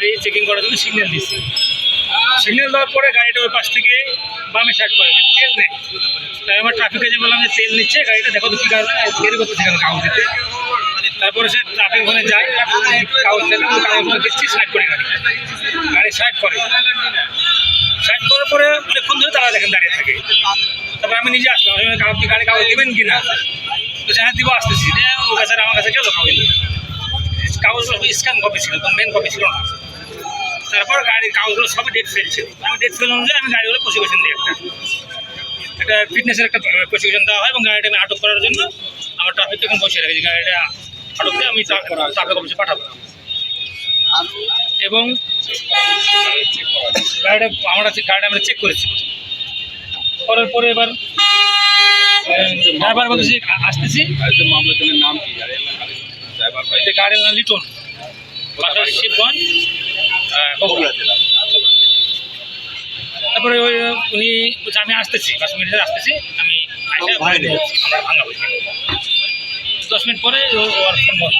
গাড়ি চেকিং করার জন্য সিগন্যাল দিচ্ছি। সিগন্যাল দেওয়ার পরে গাড়িটা ওই পাশ থেকে বামে সাইড করে তেল নেই তাই আমার ট্রাফিকে যে বললাম যে তেল নিচ্ছে, গাড়িটা দেখো তো কী কারণে দেরি করতেছে কেন কাগজ দিতে তারপরে সে ট্রাফিক ওখানে যায় কাগজ দিতে কাগজগুলো দিচ্ছি সাইড করে গাড়ি। গাড়ি সাইড করে। সাইড করার পরে অনেকক্ষণ ধরে তারা দেখেন দাঁড়িয়ে থাকে। তারপরে আমি নিজে আসলাম আপনি গাড়ি কাগজ দেবেন কি না তো হ্যাঁ দিব, আসতেছি। যে ও বেচারা আমার কাছে গেল কাগজ। কাগজগুলো স্ক্যান কপি ছিল মেন কপি ছিল না। তারপর গাড়ির কাগজগুলো সব ডেট ফেল ছিল। আমি ডেট ফেল অনুযায়ী আমি গাড়িগুলো প্রসিকিউশন দিই একটা। একটা ফিটনেসের একটা প্রসিকিউশন দেওয়া হয় এবং গাড়িটা আমি আটক করার জন্য আমার ট্রাফিক এখন বসে রেখেছি। গাড়িটা আটক দিয়ে আমি ট্রাফিক অফিসে পাঠাবো। এবং গাড়িটা আমরা গাড়িটা আমরা চেক করেছি। করার পরে এবার ড্রাইভার বলতেছি আসতেছি। নাম কি? গাড়ির নাম? লিটন। বাসা শিবগঞ্জ। বগুড়া জেলা তারপরে ওই উনি বলছে আমি আসতেছি পাঁচ মিনিটে আসতেছি। আমি আমরা ভাঙা বলছি দশ মিনিট পরে ওর ফোন বন্ধ।